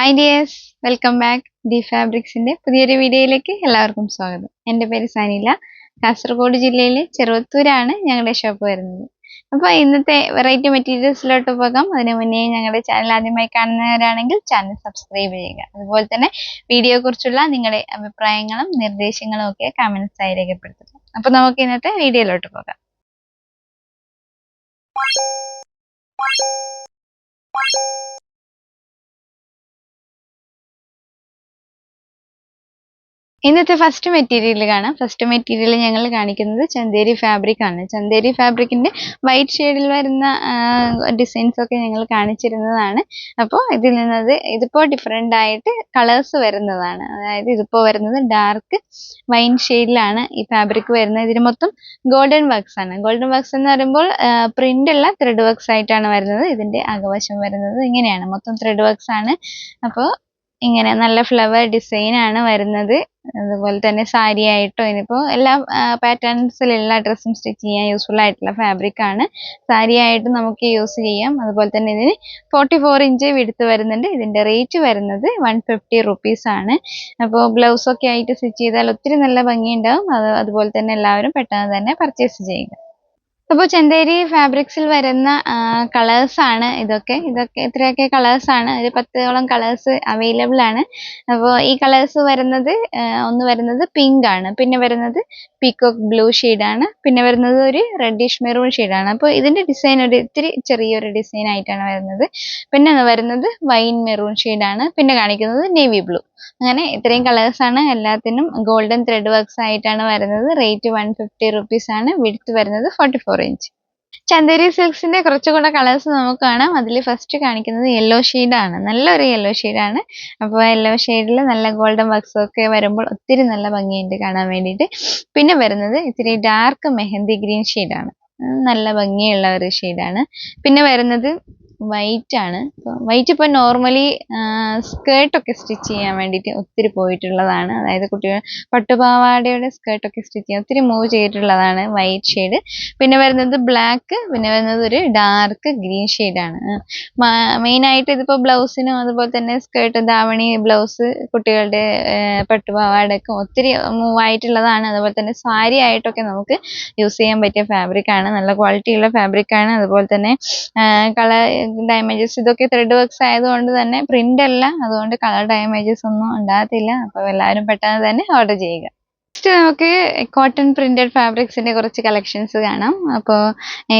Hi dears welcome back the ഫാബ്രിക്സിന്റെ പുതിയൊരു വീഡിയോയിലേക്ക് എല്ലാവർക്കും സ്വാഗതം. എന്റെ പേര് സനില. കാസർഗോഡ് ജില്ലയിലെ ചെറുവത്തൂരാണ് ഞങ്ങളുടെ ഷോപ്പ് വരുന്നത്. അപ്പോൾ ഇന്നത്തെ വെറൈറ്റി മെറ്റീരിയൽസിലോട്ട് പോകാം. അതിനു മുന്നേ ഞങ്ങളുടെ ചാനൽ ആദ്യമായി കാണുന്നവരാണെങ്കിൽ ചാനൽ സബ്സ്ക്രൈബ് ചെയ്യുക. അതുപോലെ തന്നെ വീഡിയോയെക്കുറിച്ചുള്ള നിങ്ങളുടെ അഭിപ്രായങ്ങളും നിർദ്ദേശങ്ങളും ഒക്കെ കമന്റ്സ് ആയി രേഖപ്പെടുത്തുക. അപ്പോൾ നമുക്ക് ഇന്നത്തെ വീഡിയോയിലോട്ട് പോകാം. ഇന്നത്തെ ഫസ്റ്റ് മെറ്റീരിയൽ കാണാം. ഫസ്റ്റ് മെറ്റീരിയൽ ഞങ്ങൾ കാണിക്കുന്നത് ചന്തേരി ഫാബ്രിക് ആണ്. ചന്തേരി ഫാബ്രിക്കിന്റെ വൈറ്റ് ഷെയ്ഡിൽ വരുന്ന ഡിസൈൻസ് ഒക്കെ ഞങ്ങൾ കാണിച്ചിരുന്നതാണ്. അപ്പോൾ ഇതിൽ നിന്നത് ഇതിപ്പോൾ ഡിഫറെന്റ് ആയിട്ട് കളേഴ്സ് വരുന്നതാണ്. അതായത് ഇതിപ്പോൾ വരുന്നത് ഡാർക്ക് വൈൻ ഷെയ്ഡിലാണ് ഈ ഫാബ്രിക് വരുന്നത്. ഇതിന് മൊത്തം ഗോൾഡൻ വർക്ക്സ് ആണ്. ഗോൾഡൻ വർക്ക്സ് എന്ന് പറയുമ്പോൾ പ്രിന്റ് ഉള്ള ത്രെഡ് വർക്ക്സ് ആയിട്ടാണ് വരുന്നത്. ഇതിന്റെ അകവശം വരുന്നത്. ഇങ്ങനെയാണ്. മൊത്തം ത്രെഡ് വർക്ക്സ് ആണ്. അപ്പോൾ ഇങ്ങനെ നല്ല ഫ്ലവർ ഡിസൈൻ ആണ് വരുന്നത്. അതുപോലെ തന്നെ സാരി ആയിട്ടോ ഇനിയിപ്പോൾ എല്ലാ പാറ്റേൺസിലുള്ള ഡ്രസ്സും സ്റ്റിച്ച് ചെയ്യാൻ യൂസ്ഫുൾ ആയിട്ടുള്ള ഫാബ്രിക് ആണ്. സാരി ആയിട്ട് നമുക്ക് യൂസ് ചെയ്യാം. അതുപോലെ തന്നെ ഇതിന് ഫോർട്ടി ഫോർ ഇഞ്ച് വിടുത്ത് വരുന്നുണ്ട്. ഇതിന്റെ റേറ്റ് വരുന്നത് വൺ ഫിഫ്റ്റി റുപ്പീസ് ആണ്. അപ്പോൾ ബ്ലൗസൊക്കെ ആയിട്ട് സ്റ്റിച്ച് ചെയ്താൽ ഒത്തിരി നല്ല ഭംഗിയുണ്ടാവും. അത് അതുപോലെ തന്നെ എല്ലാവരും പെട്ടെന്ന് തന്നെ പർച്ചേസ് ചെയ്യുക. അപ്പോൾ ചെന്തേരി ഫാബ്രിക്സിൽ വരുന്ന കളേഴ്സ് ആണ് ഇതൊക്കെ. ഇതൊക്കെ ഇത്രയൊക്കെ കളേഴ്സ് ആണ്. ഒരു പത്തോളം കളേഴ്സ് അവൈലബിൾ ആണ്. അപ്പോൾ ഈ കളേഴ്സ് വരുന്നത് ഒന്ന് വരുന്നത് പിങ്ക് ആണ്. പിന്നെ വരുന്നത് പീക്കോക്ക് ബ്ലൂ ആണ്. പിന്നെ വരുന്നത് ഒരു റെഡിഷ് മെറൂൺ ആണ്. അപ്പോൾ ഇതിന്റെ ഡിസൈൻ ഒരു ഇത്തിരി ചെറിയൊരു ഡിസൈൻ ആയിട്ടാണ് വരുന്നത്. പിന്നെ വരുന്നത് വൈൻ മെറൂൺ ആണ്. പിന്നെ കാണിക്കുന്നത് നേവി ബ്ലൂ അങ്ങനെ ഇത്രയും കളേഴ്സ് ആണ് എല്ലാത്തിനും ഗോൾഡൻ ത്രെഡ് വർക്ക്സ് ആയിട്ടാണ് വരുന്നത്. റേറ്റ് വൺ ഫിഫ്റ്റി റുപ്പീസ് ആണ്. വിടുത്ത് വരുന്നത് ഫോർട്ടി ഫോർ ഇഞ്ച് ചന്ദേരി സിൽക്സിന്റെ കുറച്ചുകൂടെ കളേഴ്സ് നമുക്ക് കാണാം. അതിൽ ഫസ്റ്റ് കാണിക്കുന്നത് യെല്ലോ ആണ്. നല്ലൊരു യെല്ലോ ആണ്. അപ്പോൾ യെല്ലോ ഷെയ്ഡിൽ നല്ല ഗോൾഡൻ വർക്ക്സ് ഒക്കെ വരുമ്പോൾ ഒത്തിരി നല്ല ഭംഗിയുണ്ട് കാണാൻ വേണ്ടിയിട്ട്. പിന്നെ വരുന്നത് ഇത്തിരി ഡാർക്ക് മെഹന്തി ഗ്രീൻ ആണ്. നല്ല ഭംഗിയുള്ള ഒരു ആണ്. പിന്നെ വരുന്നത് വൈറ്റ് ആണ്. വൈറ്റ് ഇപ്പോൾ നോർമലി സ്കേർട്ടൊക്കെ സ്റ്റിച്ച് ചെയ്യാൻ വേണ്ടിയിട്ട് ഒത്തിരി പോയിട്ടുള്ളതാണ്. അതായത് കുട്ടികൾ പട്ടുപാവാടയുടെ സ്കേർട്ടൊക്കെ സ്റ്റിച്ച് ചെയ്യാൻ ഒത്തിരി മൂവ് ചെയ്തിട്ടുള്ളതാണ് വൈറ്റ് ഷെയ്ഡ് പിന്നെ വരുന്നത് ബ്ലാക്ക് പിന്നെ വരുന്നത് ഒരു ഡാർക്ക് ഗ്രീൻ ഷെയ്ഡാണ് മെയിനായിട്ട് ഇതിപ്പോൾ ബ്ലൗസിനും അതുപോലെ തന്നെ സ്കേർട്ട് ദാവണി ബ്ലൗസ് കുട്ടികളുടെ പട്ടുപാവാടയൊക്കെ ഒത്തിരി മൂവ് ആയിട്ടുള്ളതാണ്. അതുപോലെ തന്നെ സാരി ആയിട്ടൊക്കെ നമുക്ക് യൂസ് ചെയ്യാൻ പറ്റിയ ഫാബ്രിക് ആണ്. നല്ല ക്വാളിറ്റി ഉള്ള ഫാബ്രിക് ആണ്. അതുപോലെ തന്നെ കളർ ഡാമേജസ് ഇതൊക്കെ ത്രെഡ് വർക്ക്സ് ആയതുകൊണ്ട് തന്നെ പ്രിന്റ് അല്ല. അതുകൊണ്ട് കളർ ഡാമേജസ് ഒന്നും ഉണ്ടാകത്തില്ല. അപ്പോൾ എല്ലാവരും പെട്ടെന്ന് തന്നെ ഓർഡർ ചെയ്യുക. നെക്സ്റ്റ് നമുക്ക് കോട്ടൺ പ്രിന്റഡ് ഫാബ്രിക്സിന്റെ കുറച്ച് കളക്ഷൻസ് കാണാം. അപ്പോൾ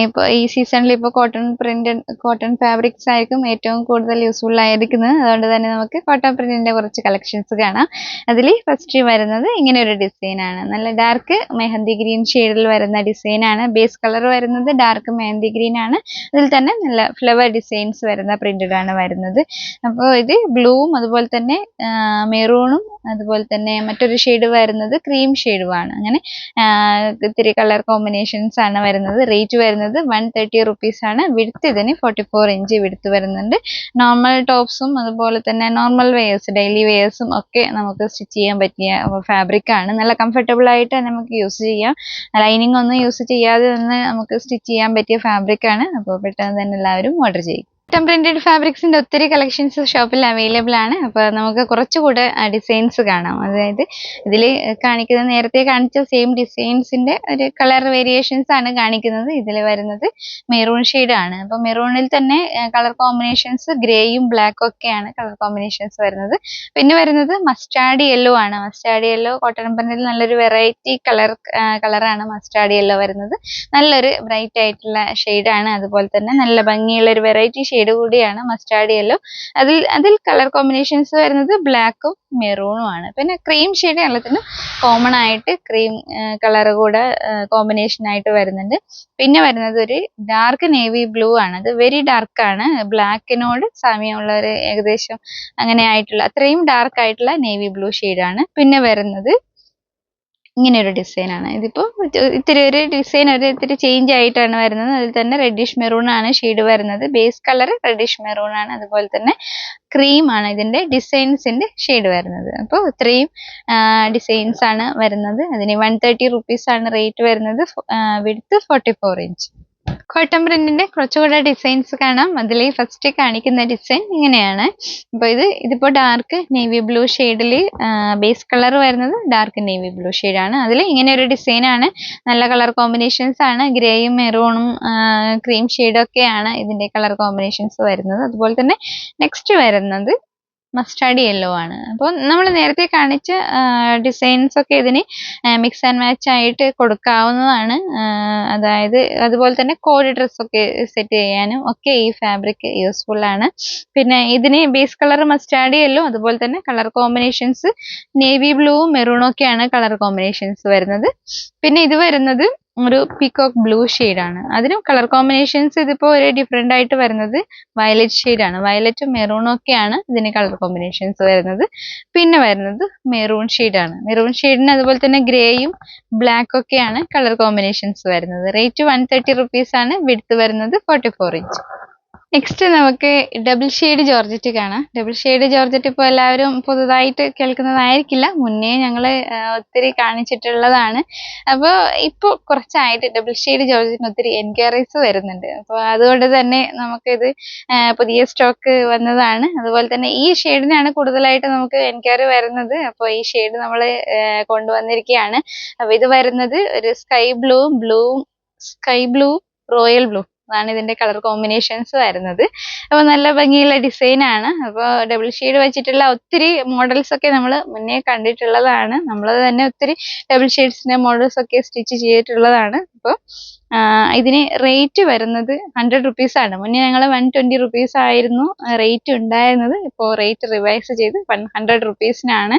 ഇപ്പോൾ ഈ സീസണിൽ ഇപ്പോൾ കോട്ടൺ പ്രിന്റഡ് കോട്ടൺ ഫാബ്രിക്സ് ആയിരിക്കും ഏറ്റവും കൂടുതൽ യൂസ്ഫുൾ ആയിരിക്കുന്നത്. അതുകൊണ്ട് തന്നെ നമുക്ക് കോട്ടൺ പ്രിന്റിന്റെ കുറച്ച് കളക്ഷൻസ് കാണാം. അതിൽ ഫസ്റ്റ് വരുന്നത് ഇങ്ങനെ ഒരു ഡിസൈനാണ് നല്ല ഡാർക്ക് മെഹന്തി ഗ്രീൻ ഷെയ്ഡിൽ വരുന്ന ഡിസൈനാണ് ബേസ് കളർ വരുന്നത് ഡാർക്ക് മെഹന്തി ഗ്രീൻ ആണ്. അതിൽ തന്നെ നല്ല ഫ്ലവർ ഡിസൈൻസ് വരുന്ന പ്രിന്റഡ് ആണ് വരുന്നത്. അപ്പോൾ ഇത് ബ്ലൂവും അതുപോലെ തന്നെ മെറൂണും അതുപോലെ തന്നെ മറ്റൊരു ഷെയ്ഡ് വരുന്നത് ക്രീം ഷെയ്ഡുമാണ് അങ്ങനെ ഇത്തിരി കളർ കോമ്പിനേഷൻസ് ആണ് വരുന്നത്. റേറ്റ് വരുന്നത് വൺ തേർട്ടി റുപ്പീസ് ആണ്. വിടുത്ത് ഇതിന് ഫോർട്ടി ഫോർ ഇഞ്ച് വിടുത്ത് വരുന്നുണ്ട്. നോർമൽ ടോപ്സും അതുപോലെ തന്നെ നോർമൽ വെയേഴ്സ് ഡെയിലി വെയേഴ്സും ഒക്കെ നമുക്ക് സ്റ്റിച്ച് ചെയ്യാൻ പറ്റിയ ഫാബ്രിക് ആണ്. നല്ല കംഫർട്ടബിൾ ആയിട്ട് നമുക്ക് യൂസ് ചെയ്യാം. ലൈനിങ് ഒന്നും യൂസ് ചെയ്യാതെ തന്നെ നമുക്ക് സ്റ്റിച്ച് ചെയ്യാൻ പറ്റിയ ഫാബ്രിക് ആണ്. അപ്പോൾ പെട്ടെന്ന് തന്നെ എല്ലാവരും ഓർഡർ ചെയ്യും. കസ്റ്റം പ്രിന്റഡ് ഫാബ്രിക്സിന്റെ ഒത്തിരി കളക്ഷൻസ് ഷോപ്പിൽ അവൈലബിൾ ആണ്. അപ്പോൾ നമുക്ക് കുറച്ചുകൂടെ ഡിസൈൻസ് കാണാം. അതായത് ഇതിൽ കാണിക്കുന്നത് നേരത്തെ കാണിച്ച സെയിം ഡിസൈൻസിന്റെ ഒരു കളർ വേരിയേഷൻസ് ആണ് കാണിക്കുന്നത്. ഇതിൽ വരുന്നത് മെറൂൺ ആണ്. അപ്പോൾ മെറൂണിൽ തന്നെ കളർ കോമ്പിനേഷൻസ് ഗ്രേയും ബ്ലാക്കും ഒക്കെയാണ് കളർ കോമ്പിനേഷൻസ് വരുന്നത്. പിന്നെ വരുന്നത് മസ്റ്റാർഡ് യെല്ലോ ആണ്. മസ്റ്റാർഡ് യെല്ലോ കോട്ടൺ പ്രിന്റിൽ നല്ലൊരു വെറൈറ്റി കളർ കളറാണ് മസ്റ്റാർഡ് യെല്ലോ വരുന്നത്. നല്ലൊരു ബ്രൈറ്റ് ആയിട്ടുള്ള ആണ്. അതുപോലെ തന്നെ നല്ല ഭംഗിയുള്ള ഒരു വെറൈറ്റി ഷെയ്ഡ് കൂടിയാണ് മസ്റ്റാർഡ് യെല്ലോ അതിൽ അതിൽ കളർ കോമ്പിനേഷൻസ് വരുന്നത് ബ്ലാക്കും മെറൂണും ആണ്. പിന്നെ ക്രീം ഷെയ്ഡ് എല്ലാത്തിനും കോമൺ ആയിട്ട് ക്രീം കളർ കൂടെ കോമ്പിനേഷൻ ആയിട്ട് വരുന്നുണ്ട്. പിന്നെ വരുന്നത് ഒരു ഡാർക്ക് നേവി ബ്ലൂ ആണ്. അത് വെരി ഡാർക്ക് ആണ്. ബ്ലാക്കിനോട് സാമ്യമുള്ള ഒരു ഏകദേശം അങ്ങനെ ആയിട്ടുള്ള അത്രയും ഡാർക്ക് ആയിട്ടുള്ള നേവി ബ്ലൂ ആണ്. പിന്നെ വരുന്നത് ഇങ്ങനെ ഒരു ഡിസൈൻ ആണ് ഇതിപ്പോൾ ഇത്തിരി ഒരു ഡിസൈൻ ഒരു ഇത്തിരി ചേഞ്ച് ആയിട്ടാണ് വരുന്നത്. അതിൽ തന്നെ റെഡിഷ് മെറൂൺ ആണ് ഷെയ്ഡ് വരുന്നത്. ബേസ് കളർ റെഡിഷ് മെറൂൺ ആണ്. അതുപോലെ തന്നെ ക്രീം ആണ് ഇതിന്റെ ഡിസൈൻസിന്റെ ഷെയ്ഡ് വരുന്നത്. അപ്പോൾ ഇത്രയും ഡിസൈൻസ് ആണ് വരുന്നത്. അതിന് വൺ തേർട്ടി റുപ്പീസ് ആണ് റേറ്റ് വരുന്നത്. വിടുത്ത് ഫോർട്ടി ഫോർ ഇഞ്ച് കോട്ടൺ പ്രിന്റിന്റെ കുറച്ചുകൂടെ ഡിസൈൻസ് കാണാം. അതിൽ ഫസ്റ്റ് കാണിക്കുന്ന ഡിസൈൻ ഇങ്ങനെയാണ്. അപ്പോൾ ഇത് ഇതിപ്പോൾ ഡാർക്ക് നേവി ബ്ലൂ ഷെയ്ഡിൽ ബേസ് കളർ വരുന്നത് ഡാർക്ക് നേവി ബ്ലൂ ഷെയ്ഡാണ് അതിൽ ഇങ്ങനെ ഒരു ഡിസൈൻ ആണ്. നല്ല കളർ കോമ്പിനേഷൻസ് ആണ്. ഗ്രേയും മെറൂണും ക്രീം ഷെയ്ഡും ഒക്കെയാണ് ഇതിന്റെ കളർ കോമ്പിനേഷൻസ് വരുന്നത്. അതുപോലെ തന്നെ നെക്സ്റ്റ് വരുന്നത് മസ്റ്റാർഡ് യെല്ലോ ആണ്. അപ്പോൾ നമ്മൾ നേരത്തെ കാണിച്ച ഡിസൈൻസ് ഒക്കെ ഇതിന് മിക്സ് ആൻഡ് മാച്ച് ആയിട്ട് കൊടുക്കാവുന്നതാണ്. അതായത് അതുപോലെ തന്നെ കോഡ് ഡ്രസ്സൊക്കെ സെറ്റ് ചെയ്യാനും ഒക്കെ ഈ ഫാബ്രിക് യൂസ്ഫുൾ ആണ്. പിന്നെ ഇതിന് ബേസ് കളർ മസ്റ്റാർഡ് യെല്ലോ അതുപോലെ തന്നെ കളർ കോമ്പിനേഷൻസ് നേവി ബ്ലൂവും മെറൂണും ഒക്കെയാണ് കളർ കോമ്പിനേഷൻസ് വരുന്നത്. പിന്നെ ഇത് വരുന്നത് ഒരു പീകോക്ക് ബ്ലൂ ആണ്. അതിനും കളർ കോമ്പിനേഷൻസ് ഇതിപ്പോ ഒരു ഡിഫറെന്റ് ആയിട്ട് വരുന്നത് വയലറ്റ് ആണ്. വയലറ്റും മെറൂണും ഒക്കെയാണ് ഇതിന് കളർ കോമ്പിനേഷൻസ് വരുന്നത്. പിന്നെ വരുന്നത് മെറൂൺ ആണ്. മെറൂൺ ഷെയ്ഡിന് അതുപോലെ തന്നെ ഗ്രേയും ബ്ലാക്ക് ഒക്കെയാണ് കളർ കോമ്പിനേഷൻസ് വരുന്നത്. റേറ്റ് വൺ തേർട്ടി ആണ്. വിടുത്ത് വരുന്നത് ഫോർട്ടി ഫോർ ഇഞ്ച് നെക്സ്റ്റ് നമുക്ക് ഡബിൾ ഷെയ്ഡ് ജോർജറ്റ് കാണാം ഡബിൾ ഷെയ്ഡ് ജോർജറ്റ് ഇപ്പോൾ എല്ലാവരും പുതുതായിട്ട് കേൾക്കുന്നതായിരിക്കില്ല. മുന്നേ ഞങ്ങൾ ഒത്തിരി കാണിച്ചിട്ടുള്ളതാണ്. അപ്പോൾ ഇപ്പോൾ കുറച്ചായിട്ട് ഡബിൾ ഷെയ്ഡ് ജോർജറ്റിന് ഒത്തിരി എൻക്വയറീസ് വരുന്നുണ്ട്. അപ്പോൾ അതുകൊണ്ട് തന്നെ നമുക്കിത് പുതിയ സ്റ്റോക്ക് വന്നതാണ്. അതുപോലെ തന്നെ ഈ ഷെയ്ഡിനാണ് കൂടുതലായിട്ട് നമുക്ക് എൻക്വയറി വരുന്നത്. അപ്പോൾ ഈ ഷെയ്ഡ് നമ്മൾ കൊണ്ടുവന്നിരിക്കുകയാണ് അപ്പോൾ ഇത് വരുന്നത് ഒരു sky blue blue sky blue royal blue അതാണ് ഇതിന്റെ കളർ കോമ്പിനേഷൻസ് വരുന്നത്. അപ്പോൾ നല്ല ഭംഗിയുള്ള ഡിസൈൻ ആണ്. അപ്പോൾ ഡബിൾ ഷെയ്ഡ് വെച്ചിട്ടുള്ള ഒത്തിരി മോഡൽസ് ഒക്കെ നമ്മൾ മുന്നേ കണ്ടിട്ടുള്ളതാണ്. നമ്മൾ തന്നെ ഒത്തിരി ഡബിൾ ഷെയ്ഡ്സിന്റെ മോഡൽസ് ഒക്കെ സ്റ്റിച്ച് ചെയ്തിട്ടുള്ളതാണ്. അപ്പോൾ ഇതിന് റേറ്റ് വരുന്നത് ഹൺഡ്രഡ് റുപ്പീസ് ആണ്. മുന്നേ ഞങ്ങൾ വൺ ട്വന്റി റുപ്പീസ് ആയിരുന്നു റേറ്റ് ഉണ്ടായിരുന്നത്. ഇപ്പോൾ റേറ്റ് റിവൈസ് ചെയ്ത് വൺ ഹൺഡ്രഡ് റുപ്പീസിനാണ്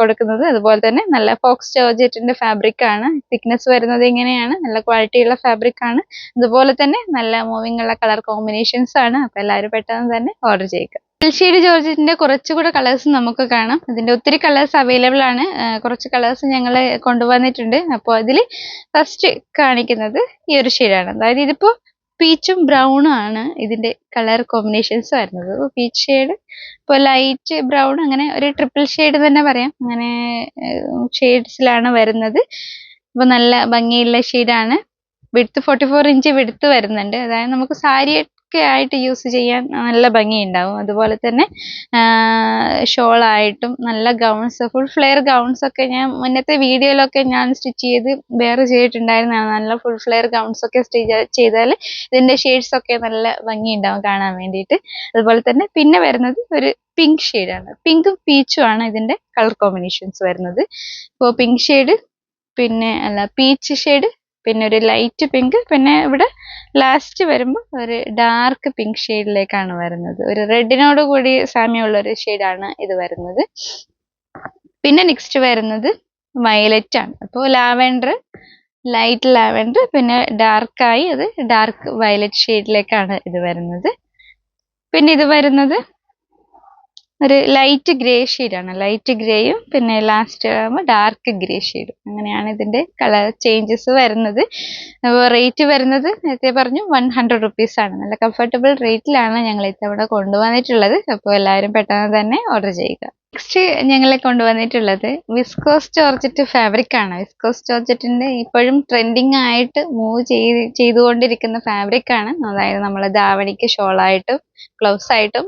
കൊടുക്കുന്നത്. അതുപോലെ തന്നെ നല്ല ഫോക്സ് ജോർജറ്റിന്റെ ഫാബ്രിക് ആണ്. തിക്നെസ് വരുന്നത് ഇങ്ങനെയാണ് നല്ല ക്വാളിറ്റിയുള്ള ഫാബ്രിക് ആണ്. അതുപോലെ തന്നെ നല്ല മൂവിങ് ഉള്ള കളർ കോമ്പിനേഷൻസ് ആണ്. അപ്പോൾ എല്ലാവരും പെട്ടെന്ന് തന്നെ ഓർഡർ ചെയ്യുക. ഷെയ്ഡ് ജോർജിന്റെ കുറച്ചുകൂടെ കളേഴ്സ് നമുക്ക് കാണാം. ഇതിന്റെ ഒത്തിരി കളേഴ്സ് അവൈലബിൾ ആണ്. കുറച്ച് കളേഴ്സ് ഞങ്ങൾ കൊണ്ടുവന്നിട്ടുണ്ട്. അപ്പോൾ അതിൽ ഫസ്റ്റ് കാണിക്കുന്നത് ഈ ഒരു ഷെയ്ഡാണ്. അതായത് ഇതിപ്പോ പീച്ചും ബ്രൗണും ആണ് ഇതിന്റെ കളർ കോമ്പിനേഷൻസ് വരുന്നത്. പീച്ച് ഷെയ്ഡ് ഇപ്പോൾ ലൈറ്റ് ബ്രൗൺ അങ്ങനെ ഒരു ട്രിപ്പിൾ ഷെയ്ഡ് തന്നെ പറയാം. അങ്ങനെ ഷെയ്ഡ്സിലാണ് വരുന്നത്. അപ്പോൾ നല്ല ഭംഗിയുള്ള ഷെയ്ഡാണ് വിടുത്ത് ഫോർട്ടി ഫോർ ഇഞ്ച് വിടുത്ത് വരുന്നുണ്ട്. അതായത് നമുക്ക് സാരി ഒക്കെ ആയിട്ട് യൂസ് ചെയ്യാൻ നല്ല ഭംഗിയുണ്ടാവും. അതുപോലെ തന്നെ ഷോളായിട്ടും നല്ല ഗൗൺസ് ഫുൾ ഫ്ലെയർ ഗൗൺസ് ഒക്കെ ഞാൻ മുന്നത്തെ വീഡിയോയിലൊക്കെ ഞാൻ സ്റ്റിച്ച് ചെയ്ത് വേറെ ചെയ്തിട്ടുണ്ടായിരുന്നതാണ്. നല്ല ഫുൾ ഫ്ലെയർ ഗൗൺസ് ഒക്കെ സ്റ്റിച്ച് ചെയ്താൽ ഇതിന്റെ ഷെയ്ഡ്സ് ഒക്കെ നല്ല ഭംഗിയുണ്ടാവും കാണാൻ വേണ്ടിയിട്ട്. അതുപോലെ തന്നെ പിന്നെ വരുന്നത് ഒരു പിങ്ക് ആണ്. പിങ്കും പീച്ചും ആണ് ഇതിന്റെ കളർ കോമ്പിനേഷൻസ് വരുന്നത്. ഇപ്പോൾ പിങ്ക് ഷെയ്ഡ് പിന്നെ അല്ല പീച്ച് ഷെയ്ഡ് പിന്നെ ഒരു ലൈറ്റ് പിങ്ക് പിന്നെ ഇവിടെ ലാസ്റ്റ് വരുമ്പോൾ ഒരു ഡാർക്ക് പിങ്ക് ഷെയ്ഡിലേക്കാണ് വരുന്നത്. ഒരു റെഡിനോട് കൂടി സാമ്യമുള്ള ഒരു ഷെയ്ഡാണ് ഇത് വരുന്നത്. പിന്നെ നെക്സ്റ്റ് വരുന്നത് വയലറ്റ് ആണ്. അപ്പോൾ ലാവൻഡർ ലൈറ്റ് ലാവൻഡർ പിന്നെ ഡാർക്കായി അത് ഡാർക്ക് വയലറ്റ് ഷെയ്ഡിലേക്കാണ് ഇത് വരുന്നത്. പിന്നെ ഇത് വരുന്നത് ഒരു ലൈറ്റ് ഗ്രേ ഷെയ്ഡാണ് ലൈറ്റ് ഗ്രേയും പിന്നെ ലാസ്റ്റ് ആകുമ്പോൾ ഡാർക്ക് ഗ്രേ ഷെയ്ഡും അങ്ങനെയാണ് ഇതിന്റെ കളർ ചേഞ്ചസ് വരുന്നത്. റേറ്റ് വരുന്നത് നേരത്തെ പറഞ്ഞു വൺ ഹൺഡ്രഡ് റുപ്പീസാണ് നല്ല കംഫർട്ടബിൾ റേറ്റിലാണ് ഞങ്ങൾ ഇത്തവണ കൊണ്ടുവന്നിട്ടുള്ളത്. അപ്പോൾ എല്ലാവരും പെട്ടെന്ന് തന്നെ ഓർഡർ ചെയ്യുക. നെക്സ്റ്റ് ഞങ്ങളെ കൊണ്ടുവന്നിട്ടുള്ളത് വിസ്കോസ് ജോർജറ്റ് ഫാബ്രിക് ആണ്. വിസ്കോസ് ജോർജറ്റിന്റെ ഇപ്പോഴും ട്രെൻഡിങ് ആയിട്ട് മൂവ് ചെയ്ത് ചെയ്തുകൊണ്ടിരിക്കുന്ന ഫാബ്രിക് ആണ്. അതായത് നമ്മൾ ധാവണിക്ക് ഷോളായിട്ടും ഗ്ലൗസ് ആയിട്ടും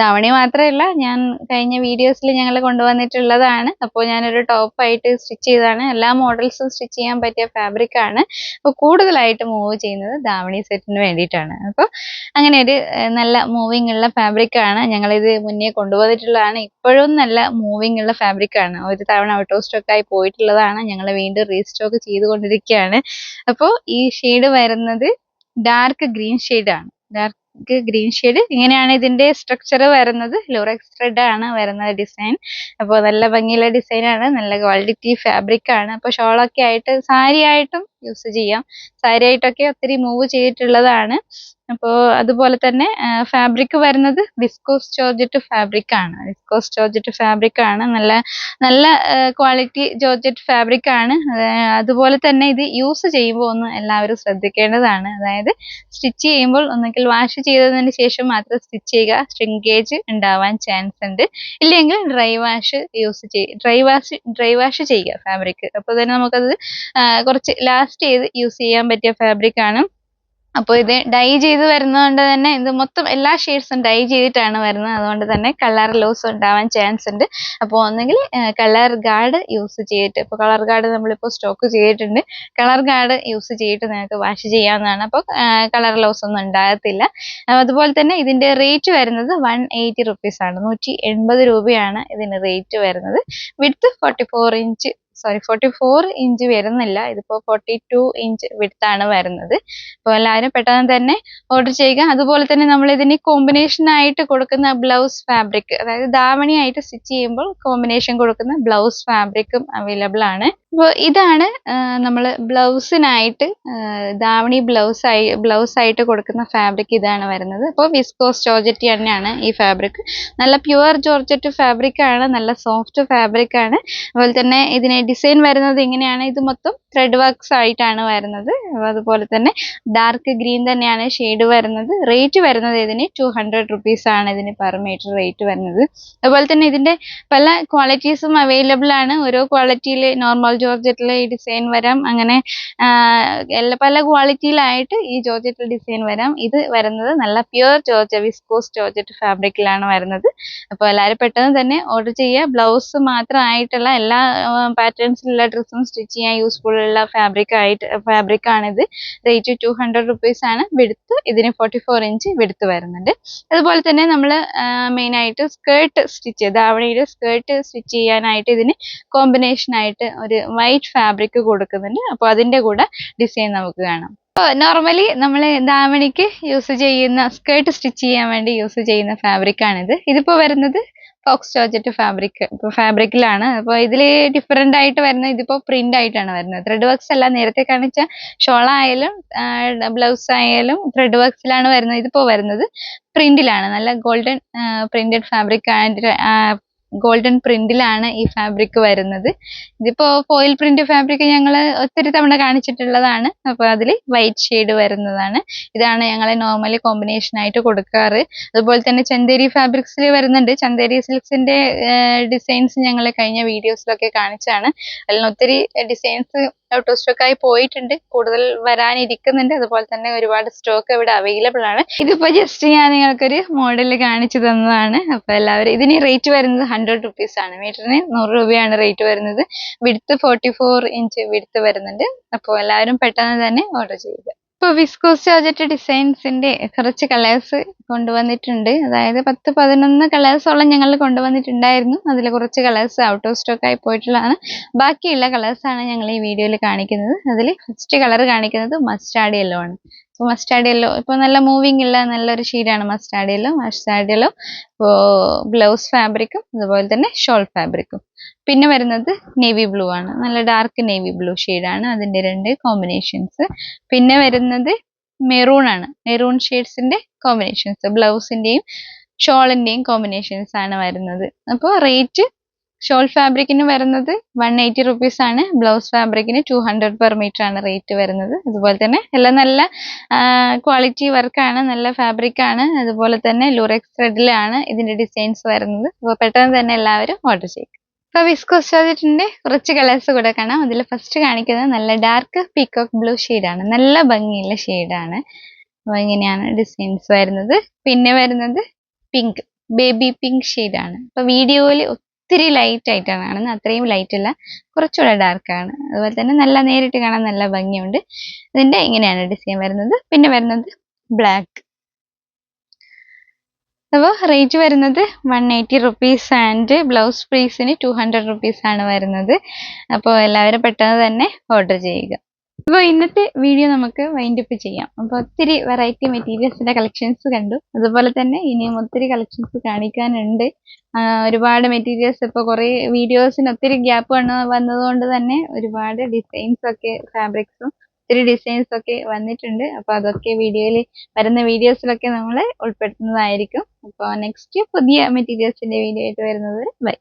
ധാവണി മാത്രമല്ല ഞാൻ കഴിഞ്ഞ വീഡിയോസിൽ ഞങ്ങൾ കൊണ്ടുവന്നിട്ടുള്ളതാണ്. അപ്പോൾ ഞാനൊരു ടോപ്പായിട്ട് സ്റ്റിച്ച് ചെയ്തതാണ്. എല്ലാ മോഡൽസും സ്റ്റിച്ച് ചെയ്യാൻ പറ്റിയ ഫാബ്രിക് ആണ്. അപ്പോൾ കൂടുതലായിട്ട് മൂവ് ചെയ്യുന്നത് ധാവണി സെറ്റിന് വേണ്ടിയിട്ടാണ്. അപ്പോൾ അങ്ങനെ ഒരു നല്ല മൂവിങ് ഉള്ള ഫാബ്രിക് ആണ് ഞങ്ങളിത് മുന്നേ കൊണ്ടുവന്നിട്ടുള്ളതാണ്. ഇപ്പോഴും നല്ല മൂവിങ് ഉള്ള ഫാബ്രിക് ആണ്. ഒരു തവണ ഔട്ട് ഓഫ് സ്റ്റോക്ക് ആയി പോയിട്ടുള്ളതാണ്. ഞങ്ങൾ വീണ്ടും റീസ്റ്റോക്ക് ചെയ്തുകൊണ്ടിരിക്കുകയാണ്. അപ്പോൾ ഈ ഷെയ്ഡ് വരുന്നത് ഡാർക്ക് ഗ്രീൻ ആണ്. ഡാർക്ക് ഗ്രീൻ ഷെയ്ഡ് ഇങ്ങനെയാണ് ഇതിന്റെ സ്ട്രക്ചർ വരുന്നത്. ലോറക്സ് ത്രെഡ് ആണ് വരുന്നത് ഡിസൈൻ അപ്പോൾ നല്ല ഭംഗിയുള്ള ഡിസൈൻ ആണ്. നല്ല ക്വാളിറ്റി ഫാബ്രിക് ആണ്. അപ്പോൾ ഷോളൊക്കെ ആയിട്ട് സാരി ആയിട്ടും യൂസ് ചെയ്യാം. സാരി ആയിട്ടൊക്കെ ഒത്തിരി മൂവ് ചെയ്തിട്ടുള്ളതാണ്. അപ്പോൾ അതുപോലെ തന്നെ ഫാബ്രിക് വരുന്നത് വിസ്കോസ് ജോർജറ്റ് ഫാബ്രിക് ആണ്. വിസ്കോസ് ജോർജറ്റ് ഫാബ്രിക് ആണ്. നല്ല നല്ല ക്വാളിറ്റി ജോർജറ്റ് ഫാബ്രിക് ആണ്. അതുപോലെ തന്നെ ഇത് യൂസ് ചെയ്യുമ്പോൾ ഒന്ന് എല്ലാവരും ശ്രദ്ധിക്കേണ്ടതാണ്. അതായത് സ്റ്റിച്ച് ചെയ്യുമ്പോൾ ഒന്നെങ്കിൽ വാഷ് ചെയ്തതിന് ശേഷം മാത്രം സ്റ്റിച്ച് ചെയ്യുക. ഷ്രിങ്കേജ് ഉണ്ടാവാൻ ചാൻസ് ഉണ്ട്. ഇല്ലെങ്കിൽ ഡ്രൈ വാഷ് യൂസ് ചെയ്യുക ഡ്രൈ വാഷ് ഡ്രൈ വാഷ് ചെയ്യുക ഫാബ്രിക് അപ്പോൾ തന്നെ നമുക്കത് കുറച്ച് ലാസ്റ്റ് ചെയ്ത് യൂസ് ചെയ്യാൻ പറ്റിയ ഫാബ്രിക് ആണ്. അപ്പോൾ ഇത് ഡൈ ചെയ്ത് വരുന്നതുകൊണ്ട് തന്നെ ഇത് മൊത്തം എല്ലാ ഷെയ്ഡ്സും ഡൈ ചെയ്തിട്ടാണ് വരുന്നത്. അതുകൊണ്ട് തന്നെ കളർ ലോസ് ഉണ്ടാവാൻ ചാൻസ് ഉണ്ട്. അപ്പോൾ ഒന്നെങ്കിൽ കളർ ഗാർഡ് യൂസ് ചെയ്തിട്ട് ഇപ്പോൾ കളർ ഗാർഡ് നമ്മളിപ്പോൾ സ്റ്റോക്ക് ചെയ്തിട്ടുണ്ട്. കളർ ഗാർഡ് യൂസ് ചെയ്തിട്ട് നിങ്ങൾക്ക് വാഷ് ചെയ്യാവുന്നതാണ്. അപ്പോൾ കളർ ലോസ് ഒന്നും ഉണ്ടാകത്തില്ല. അതുപോലെ തന്നെ ഇതിന്റെ റേറ്റ് വരുന്നത് വൺ എയ്റ്റി റുപ്പീസ് ആണ്. നൂറ്റി എൺപത് രൂപയാണ് ഇതിന് റേറ്റ് വരുന്നത്. Width forty four inch sorry forty four inch വരുന്നില്ല. ഇതിപ്പോൾ ഫോർട്ടി ടു ഇഞ്ച് വിടുത്താണ് വരുന്നത്. അപ്പോൾ എല്ലാവരും പെട്ടെന്ന് തന്നെ ഓർഡർ ചെയ്യുക. അതുപോലെ തന്നെ നമ്മൾ ഇതിന് കോമ്പിനേഷൻ ആയിട്ട് കൊടുക്കുന്ന ബ്ലൗസ് ഫാബ്രിക് അതായത് ദാവണി ആയിട്ട് സ്റ്റിച്ച് ചെയ്യുമ്പോൾ കോമ്പിനേഷൻ കൊടുക്കുന്ന ബ്ലൗസ് ഫാബ്രിക്കും അവൈലബിൾ ആണ്. അപ്പോൾ ഇതാണ് നമ്മൾ ബ്ലൗസിനായിട്ട് ദാവണി ബ്ലൗസ് ആയി ബ്ലൗസ് ആയിട്ട് കൊടുക്കുന്ന ഫാബ്രിക് ഇതാണ് വരുന്നത്. അപ്പോൾ വിസ്കോസ് ജോർജറ്റ് തന്നെയാണ് ഈ ഫാബ്രിക് നല്ല പ്യുവർ ജോർജറ്റ് ഫാബ്രിക് ആണ് നല്ല സോഫ്റ്റ് ഫാബ്രിക് ആണ്. അതുപോലെ തന്നെ ഇതിന് ഡിസൈൻ വരുന്നത് ഇങ്ങനെയാണ്. ഇത് മൊത്തം ത്രെഡ് വർക്ക്സ് ആയിട്ടാണ് വരുന്നത്. അതുപോലെ തന്നെ ഡാർക്ക് ഗ്രീൻ തന്നെയാണ് ഷെയ്ഡ് വരുന്നത്. റേറ്റ് വരുന്നത് ഇതിന് ടു ഹൺഡ്രഡ് റുപ്പീസ് ആണ് ഇതിന് പെർ മീറ്റർ റേറ്റ് വരുന്നത്. അതുപോലെ തന്നെ ഇതിന്റെ പല ക്വാളിറ്റീസും അവൈലബിൾ ആണ്. ഓരോ ക്വാളിറ്റിയിൽ നോർമൽ ജോർജറ്റിൽ ഈ ഡിസൈൻ വരാം. അങ്ങനെ എല്ലാ പല ക്വാളിറ്റിയിലായിട്ട് ഈ ജോർജറ്റിൽ ഡിസൈൻ വരാം. ഇത് വരുന്നത് നല്ല പ്യുവർ ജോർജ വിസ്കോസ് ജോർജറ്റ് ഫാബ്രിക്കിലാണ് വരുന്നത്. അപ്പോൾ എല്ലാവരും പെട്ടെന്ന് തന്നെ ഓർഡർ ചെയ്യുക. ബ്ലൗസ് മാത്രമായിട്ടുള്ള എല്ലാ പാറ്റേൺസിലുള്ള ഡ്രസ്സും സ്റ്റിച്ച് ചെയ്യാൻ യൂസ്ഫുൾ ഉള്ള ഫാബ്രിക് ആയിട്ട് ഫാബ്രിക് ആണിത് റേറ്റ് ടു ഹൺഡ്രഡ് റുപ്പീസ് ആണ്. വിടുത്ത് ഇതിന് ഫോർട്ടി ഫോർ ഇഞ്ച് വിടുത്ത് വരുന്നുണ്ട്. അതുപോലെ തന്നെ നമ്മൾ മെയിൻ ആയിട്ട് സ്കേർട്ട് സ്റ്റിച്ച് ധാവണിയുടെ സ്കേർട്ട് സ്റ്റിച്ച് ചെയ്യാനായിട്ട് ഇതിന് കോമ്പിനേഷൻ ആയിട്ട് ഒരു വൈറ്റ് ഫാബ്രിക് കൊടുക്കുന്നുണ്ട് അപ്പോൾ അതിന്റെ കൂടെ ഡിസൈൻ നമുക്ക് കാണാം. നോർമലി നമ്മൾ ദാമണിക്ക് യൂസ് ചെയ്യുന്ന സ്കേർട്ട് സ്റ്റിച്ച് ചെയ്യാൻ വേണ്ടി യൂസ് ചെയ്യുന്ന ഫാബ്രിക് ആണിത്. ഇതിപ്പോൾ വരുന്നത് ഫോക്സ് ജോർജറ്റ് ഫാബ്രിക് ഇപ്പോൾ ഫാബ്രിക്കിലാണ് അപ്പോൾ ഇതിൽ ഡിഫറെന്റ് ആയിട്ട് വരുന്നത് ഇതിപ്പോ പ്രിന്റ് ആയിട്ടാണ് വരുന്നത്. ത്രെഡ് വർക്ക്സ് അല്ല നേരത്തെ കാണിച്ച ഷോള ആയാലും ബ്ലൗസ് ആയാലും ത്രെഡ് വർക്ക്സിലാണ് വരുന്നത്. ഇതിപ്പോൾ വരുന്നത് പ്രിന്റിലാണ് നല്ല golden printed fabric and golden പ്രിന്റിലാണ് ഈ ഫാബ്രിക് വരുന്നത്. ഇതിപ്പോ ഫോയിൽ പ്രിന്റ് ഫാബ്രിക് ഞങ്ങൾ ഒത്തിരി തവണ കാണിച്ചിട്ടുള്ളതാണ്. അപ്പോൾ അതിൽ വൈറ്റ് ഷെയ്ഡ് വരുന്നതാണ്. ഇതാണ് ഞങ്ങൾ നോർമലി കോമ്പിനേഷൻ ആയിട്ട് കൊടുക്കാറ്. അതുപോലെ തന്നെ ചന്ദേരി ഫാബ്രിക്സിൽ വരുന്നുണ്ട്. ചന്ദേരി സിൽക്സിന്റെ ഡിസൈൻസ് ഞങ്ങൾ കഴിഞ്ഞ വീഡിയോസിലൊക്കെ കാണിച്ചാണ് അതിൽ ഒത്തിരി ഡിസൈൻസ് ഔട്ട് ഓഫ് സ്റ്റോക്ക് ആയി പോയിട്ടുണ്ട്. കൂടുതൽ വരാനിരിക്കുന്നുണ്ട്. അതുപോലെ തന്നെ ഒരുപാട് സ്റ്റോക്ക് ഇവിടെ അവൈലബിൾ ആണ്. ഇതിപ്പോ ജസ്റ്റ് ഞാൻ നിങ്ങൾക്കൊരു മോഡൽ കാണിച്ചു തന്നതാണ്. അപ്പൊ എല്ലാവരും ഇതിന് റേറ്റ് വരുന്നത് ഹൺഡ്രഡ് റുപ്പീസ് ആണ്. മീറ്ററിന് നൂറ് രൂപയാണ് റേറ്റ് വരുന്നത്. വിടുത്ത് ഫോർട്ടി ഫോർ ഇഞ്ച് വിടുത്ത് വരുന്നുണ്ട്. അപ്പോൾ എല്ലാവരും പെട്ടെന്ന് തന്നെ ഓർഡർ ചെയ്യുക. ഇപ്പോൾ വിസ്കോസ് ജോർജറ്റ് ഡിസൈൻസിന്റെ കുറച്ച് കളേഴ്സ് കൊണ്ടുവന്നിട്ടുണ്ട്. അതായത് പത്ത് പതിനൊന്ന് കളേഴ്സോളം ഞങ്ങൾ കൊണ്ടുവന്നിട്ടുണ്ടായിരുന്നു. അതിൽ കുറച്ച് കളേഴ്സ് ഔട്ട് ഓഫ് സ്റ്റോക്ക് ആയി പോയിട്ടുള്ളതാണ്. ബാക്കിയുള്ള കളേഴ്സാണ് ഞങ്ങൾ ഈ വീഡിയോയിൽ കാണിക്കുന്നത്. അതിൽ ഫസ്റ്റ് കളർ കാണിക്കുന്നത് മസ്റ്റാർഡ് യെല്ലോ ആണ്. മസ്റ്റാർഡ് യെല്ലോ ഇപ്പോൾ നല്ല മൂവിങ് ഉള്ള നല്ലൊരു ഷീഡാണ് മസ്റ്റാർഡ് യെല്ലോ മസ്റ്റാർഡ് ബ്ലൗസ് ഫാബ്രിക്കും അതുപോലെ തന്നെ ഷോൾ ഫാബ്രിക്കും പിന്നെ വരുന്നത് നേവി ബ്ലൂ ആണ്. നല്ല ഡാർക്ക് നേവി ബ്ലൂ ഷെയ്ഡാണ് അതിന്റെ രണ്ട് കോമ്പിനേഷൻസ് പിന്നെ വരുന്നത് മെറൂൺ ആണ്. മെറൂൺ ഷെയ്ഡ്സിന്റെ കോമ്പിനേഷൻസ് ബ്ലൗസിന്റെയും ഷോളിന്റെയും കോമ്പിനേഷൻസ് ആണ് വരുന്നത്. അപ്പോൾ റേറ്റ് ഷോൾ ഫാബ്രിക്കിന് വരുന്നത് വൺ എയ്റ്റി റുപ്പീസ് ആണ്. ബ്ലൗസ് ഫാബ്രിക്കിന് ടു ഹൺഡ്രഡ് പെർ മീറ്റർ ആണ് റേറ്റ് വരുന്നത്. അതുപോലെ തന്നെ എല്ലാം നല്ല ക്വാളിറ്റി വർക്കാണ് നല്ല ഫാബ്രിക് ആണ്. അതുപോലെ തന്നെ ലൂറെക്സ് ത്രെഡിലാണ് ഇതിന്റെ ഡിസൈൻസ് വരുന്നത്. അപ്പോൾ പെട്ടെന്ന് തന്നെ എല്ലാവരും ഓർഡർ ചെയ്യും. ഇപ്പോൾ വിസ്കോസ് ചോദിച്ചിട്ടുണ്ട്. കുറച്ച് കളേഴ്സ് കൂടെ കാണാം. അതിൽ ഫസ്റ്റ് കാണിക്കുന്നത് നല്ല ഡാർക്ക് പീക്കോക്ക് ബ്ലൂ ആണ്. നല്ല ഭംഗിയുള്ള ഷെയ്ഡാണ് അപ്പോൾ ഇങ്ങനെയാണ് ഡിസൈൻസ് വരുന്നത്. പിന്നെ വരുന്നത് പിങ്ക് ബേബി പിങ്ക് ആണ്. അപ്പോൾ വീഡിയോയിൽ ഒത്തിരി ലൈറ്റ് ആയിട്ടാണ് കാണുന്നത്. അത്രയും ലൈറ്റ് അല്ല. കുറച്ചുകൂടെ ഡാർക്ക് ആണ്. അതുപോലെ തന്നെ നല്ല നേരിട്ട് കാണാൻ നല്ല ഭംഗിയുണ്ട്. ഇതിന്റെ ഇങ്ങനെയാണ് ഡിസൈൻ വരുന്നത്. പിന്നെ വരുന്നത് ബ്ലാക്ക് അപ്പോൾ റേറ്റ് വരുന്നത് one eighty rupees and blouse പീസിന് ടു ഹൺഡ്രഡ് റുപ്പീസ് ആണ് വരുന്നത്. അപ്പോൾ എല്ലാവരും പെട്ടെന്ന് തന്നെ ഓർഡർ ചെയ്യുക. അപ്പോൾ ഇന്നത്തെ വീഡിയോ നമുക്ക് വൈൻഡപ്പ് ചെയ്യാം. അപ്പോൾ ഒത്തിരി വെറൈറ്റി മെറ്റീരിയൽസിന്റെ കളക്ഷൻസ് കണ്ടു. അതുപോലെ തന്നെ ഇനിയും ഒത്തിരി കളക്ഷൻസ് കാണിക്കാനുണ്ട്. ഒരുപാട് മെറ്റീരിയൽസ് ഇപ്പോൾ കുറേ വീഡിയോസിന് ഒത്തിരി ഗ്യാപ്പ് വന്ന വന്നതുകൊണ്ട് തന്നെ ഒരുപാട് ഡിസൈൻസ് ഒക്കെ ഫാബ്രിക്സും ഒത്തിരി ഡിസൈൻസ് ഒക്കെ വന്നിട്ടുണ്ട്. അപ്പോൾ അതൊക്കെ വീഡിയോയിൽ വരുന്ന വീഡിയോസിലൊക്കെ നമ്മൾ ഉൾപ്പെടുത്തുന്നതായിരിക്കും. അപ്പോൾ നെക്സ്റ്റ് പുതിയ മെറ്റീരിയൽസിന്റെ വീഡിയോ ആയിട്ട് വരുന്നത് ബൈ